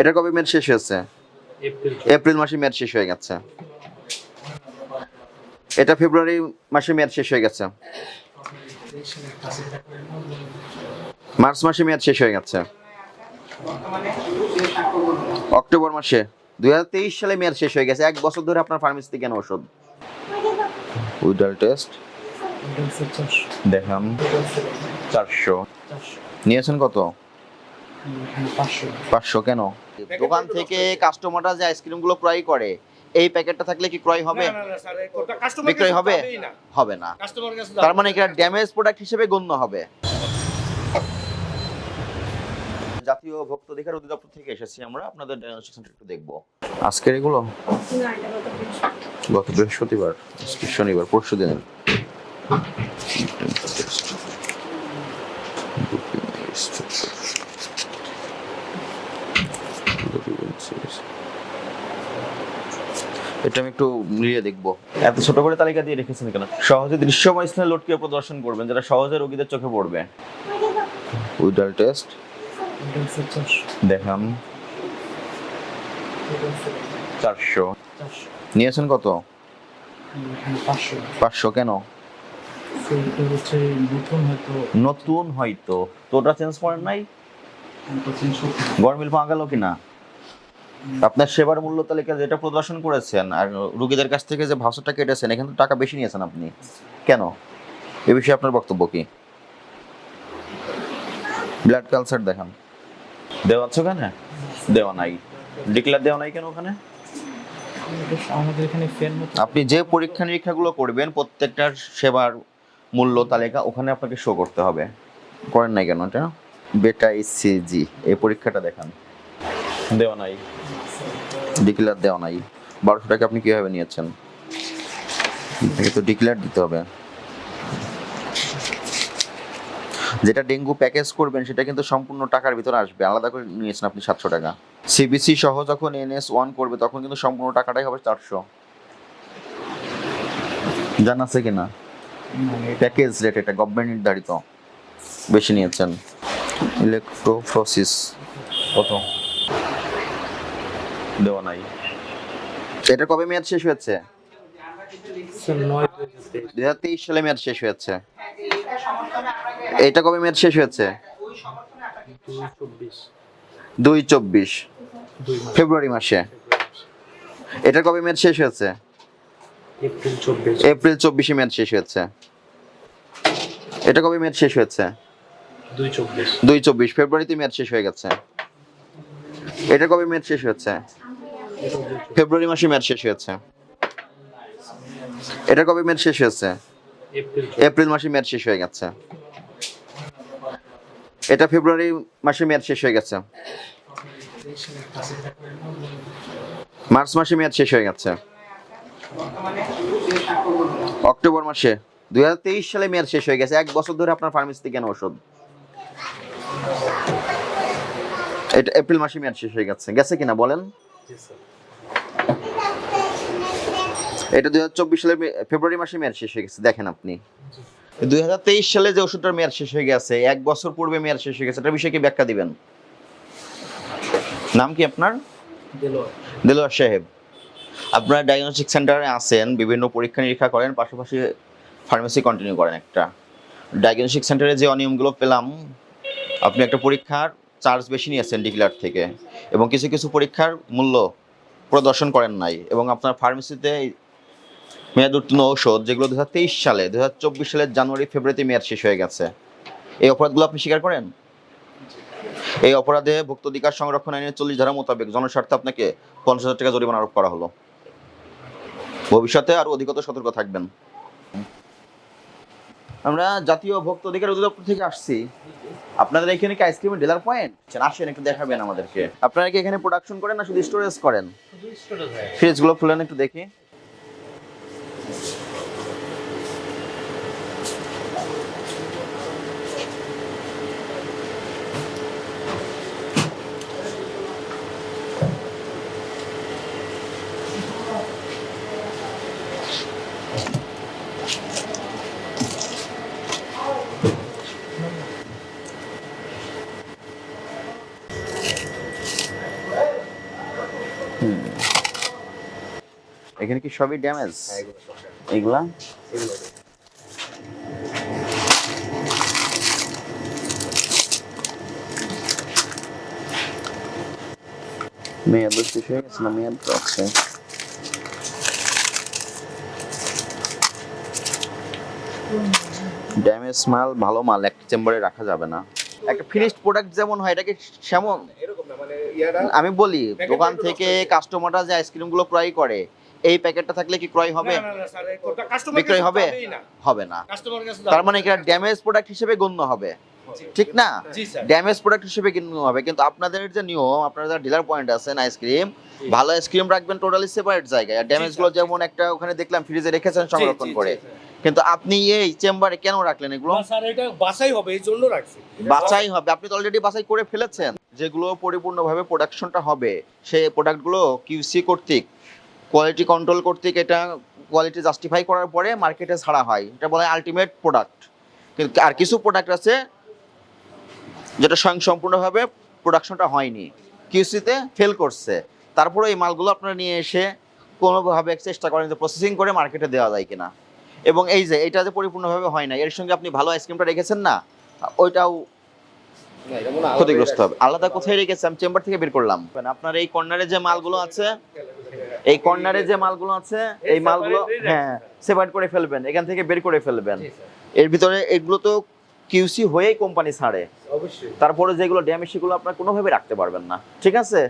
এটা কবে মেয়াদ শেষ হয়েছে? এপ্রিল এপ্রিল মাসে মেয়াদ শেষ হয়ে গেছে। এটা ফেব্রুয়ারি মাসে মেয়াদ শেষ হয়ে গেছে। মার্চ মাসে মেয়াদ শেষ হয়ে গেছে। অক্টোবর মাসে। দুই হাজার তেইশ সালে মেয়াদ শেষ হয়ে গেছে। এক বছর ধরে আপনার ফার্মেসিতে কেন ওষুধ উইডাল টেস্ট। দেখাম চারশো। নিয়েছেন কত? পাঁচশো কেন? দোকান থেকে কাস্টমাররা যে আইসক্রিমগুলো ক্রয় করে এই প্যাকেটটা থাকলে কি ক্রয় হবে? বিক্রয় হবে? হবে না। তার মানে এটা ড্যামেজ প্রোডাক্ট হিসেবে গণ্য হবে। জাতীয় ভক্ত অধিকার অধিদপ্তর থেকে এসেছি আমরা। আপনাদের ডায়াগনস্টিক একটু দেখব। আজকের এগুলো? গত বৃহস্পতিবার শনিবার পরশু দিনের এটা আমি একটু মিলিয়ে দেখব। এত ছোট করে তালিকা দিয়ে রেখেছেন কেন? সহজে দৃশ্যময় স্থানে লটকিয়ে প্রদর্শন করবেন যেটা সহজে রোগীদের চোখে পড়বে। উইডাল টেস্ট দেখাম চারশো। নিয়েছেন কত? পাঁচশো কেন? নতুন হয়তো। তো ওটা চেঞ্জ করেন নাই? গরমিল পাওয়া গেল কিনা? আপনার সেবার মূল্য তালিকা যেটা প্রদর্শন করেছেন আর রুগীদের কাছ থেকে যে ভাষাটা কেটেছেন, এখানে টাকা বেশি নিয়েছেন আপনি। কেন? এ বিষয়ে আপনার বক্তব্য কি? ব্লাড কালচার দেখান। দেওয়া আছে ওখানে? দেওয়া নাই। ডিক্লার দেওয়া নাই কেন ওখানে? আপনি যে পরীক্ষা নিরীক্ষাগুলো করবেন, প্রত্যেকটার সেবার মূল্য তালিকা ওখানে আপনাকে শো করতে হবে। করেন নাই কেন এটা? বেটা ইসিজি এই পরীক্ষাটা দেখান। দেওয়া নাই। ডিক্লার দেওয়া নাই। বারোশো টাকা আপনি কীভাবে নিয়েছেন? আপনাকে তো ডিক্লার দিতে হবে। যেটা ডেঙ্গু প্যাকেজ করবেন, সেটা কিন্তু সম্পূর্ণ টাকার ভিতরে আসবে। আলাদা করে নিয়েছেন আপনি সাতশো টাকা। সিবিসি সহ যখন এনএস ওয়ান করবে, তখন কিন্তু সম্পূর্ণ টাকাটাই হবে চারশো। জানা আছে কিনা? প্যাকেজ রেট এটা গভর্নমেন্ট নির্ধারিত। বেশি নিয়েছেন। ইলেকট্রোফ্রোসিস কত? দেওয়া নাই। এটা কবে মেয়াদ শেষ হয়েছে? দুই হাজার তেইশ। সালে মেয়াদ শেষ হয়েছে। এটা কবে মেয়াদ শেষ হয়েছে? দুই চব্বিশ। ফেব্রুয়ারি মাসে। এটা কবে মেয়াদ শেষ হয়েছে? এপ্রিল চব্বিশে মেয়াদ শেষ হয়েছে। এটা কবে মেয়াদ শেষ হয়েছে? দুই চব্বিশ। দুই চব্বিশ। ফেব্রুয়ারিতে মেয়াদ শেষ হয়ে গেছে। এটা কবে মেয়াদ শেষ হয়েছে? ফেব্রুয়ারি মাসে মেয়াদ শেষ হয়েছে। এটা কবে মেয়াদ শেষ হয়েছে? এপ্রিল। এপ্রিল মাসে মেয়াদ শেষ হয়ে গেছে। এটা ফেব্রুয়ারি মাসে মেয়াদ শেষ হয়ে গেছে। মার্চ মাসে মেয়াদ শেষ হয়ে গেছে। অক্টোবর মাসে। দুই হাজার তেইশ সালে মেয়াদ শেষ হয়ে গেছে। এক বছর ধরে আপনার ফার্মেসিতে কেন ওষুধ। এটা এপ্রিল মাসে মেয়াদ শেষ হয়ে গেছে। গেছে কিনা বলেন? এটা দু হাজার চব্বিশ সালে মে- ফেব্রুয়ারি মাসে মেয়াদ শেষ হয়ে গেছে দেখেন আপনি। দুই হাজার তেইশ সালে যে ওষুধটার মেয়াদ শেষ হয়ে গেছে এক বছর পূর্বে মেয়াদ শেষ হয়ে গেছে এটা বিষয়ে কি ব্যাখ্যা দিবেন? নাম কি আপনার? দেলোয়ার। সাহেব। আপনারা ডায়াগনস্টিক সেন্টারে আছেন বিভিন্ন পরীক্ষা নিরীক্ষা করেন পাশাপাশি ফার্মেসি কন্টিনিউ করেন একটা। ডায়াগনস্টিক সেন্টারে যে অনিয়মগুলো পেলাম আপনি একটা পরীক্ষার চার্জ বেশি নিয়েছেন ডিক্লার থেকে এবং কিছু কিছু পরীক্ষার মূল্য প্রদর্শন করেন নাই এবং আপনার ফার্মেসিতে মেয়াদ উত্তীর্ণ ঔষধ যেগুলো দু হাজার তেইশ সালে দু হাজার চব্বিশ সালের জানুয়ারি ফেব্রুয়ারিতে মেয়াদ শেষ হয়ে গেছে। এই অপরাধগুলো আপনি স্বীকার করেন? এই অপরাধে ভুক্ত অধিকার সংরক্ষণ আইনের চল্লিশ ধারা মোতাবেক জনস্বার্থে আপনাকে পঞ্চাশ হাজার টাকা জরিমানা আরোপ করা হলো। ভবিষ্যতে আরও অধিকতর সতর্ক থাকবেন। আমরা জাতীয় ভোক্তা অধিকার অধিদপ্তর থেকে আসছি। আপনাদের এখানে কি আইসক্রিমের ডিলার পয়েন্ট আসেন একটু দেখাবেন আমাদেরকে। আপনারা কি এখানে প্রোডাকশন করেন না শুধু স্টোরেজ করেন? ফ্রিজগুলো খুলেন একটু দেখি। এখানে কি সবই ড্যামেজ? হ্যাঁ এগুলো মেয়াদ শেষ হয়ে গেছে না মেয়াদ আছে। ড্যামেজ মাল ভালো মাল এক চেম্বারে রাখা যাবে না। একটা ফিনিশড প্রোডাক্ট যেমন হয় এটাকে সেমন মানে আমি বলি দোকান থেকে। কাস্টমাররা যে আইসক্রিমগুলো ক্রয় করে এই প্যাকেটটা থাকলে কি ক্রয় হবে? বিক্রয় হবে? হবে না। তার মানে এটা ড্যামেজ প্রোডাক্ট হিসেবে গণ্য হবে। ঠিক না? ড্যামেজ প্রোডাক্ট হিসেবে গণ্য হবে। কিন্তু আপনাদের যে নিয়ম আপনারা যারা ডিলার পয়েন্ট আছেন আইসক্রিম ভালো আইসক্রিম রাখবেন টোটালি সেপারেট জায়গায়। আর ড্যামেজগুলো যেমন একটা ওখানে দেখলাম ফ্রিজে রেখেছেন সংরক্ষণ করে। কিন্তু আপনি এই চেম্বারে কেন রাখলেন এগুলো? স্যার, এটা বাছাই হবে এই জন্য রাখছি। বাছাই হবে। আপনি তো অলরেডি বাছাই করে ফেলেছেন। যেগুলো পরিপূর্ণভাবে প্রোডাকশনটা হবে সেই প্রোডাক্টগুলো কিউসি কর্তৃক কোয়ালিটি কন্ট্রোল কর্তৃক এটা কোয়ালিটি জাস্টিফাই করার পরে মার্কেটে ছাড়া হয়। এটা বলে আলটিমেট প্রোডাক্ট কিন্তু আর কিছু প্রোডাক্ট আছে যেটা স্বয়ং সম্পূর্ণভাবে প্রোডাকশনটা হয়নি। কিউসিতে ফেল করছে। তারপরে এই মালগুলো আপনারা নিয়ে এসে কোনোভাবে চেষ্টা করেন যে প্রসেসিং করে মার্কেটে দেওয়া যায় কিনা। এবং এই যে এটা যে পরিপূর্ণভাবে হয় না। এর সঙ্গে আপনি ভালো আইসক্রিমটা রেখেছেন না ওইটাও ক্ষতিগ্রস্ত হবে। আলাদা কোথায় রেখেছে? আমি চেম্বার থেকে বের করলাম। আপনার এই কর্নারে যে মালগুলো আছে এই কর্নারে যে মালগুলো আছে এই মালগুলো হ্যাঁ সেপারেট করে ফেলবেন এখান থেকে বের করে ফেলবেন। এর ভিতরে এগুলো তো কিউসি হয়েই কোম্পানি ছাড়ে। অবশ্যই। তারপরে যেগুলো ড্যামেজ সেগুলো আপনার কোনোভাবে রাখতে পারবেন না। ঠিক আছে।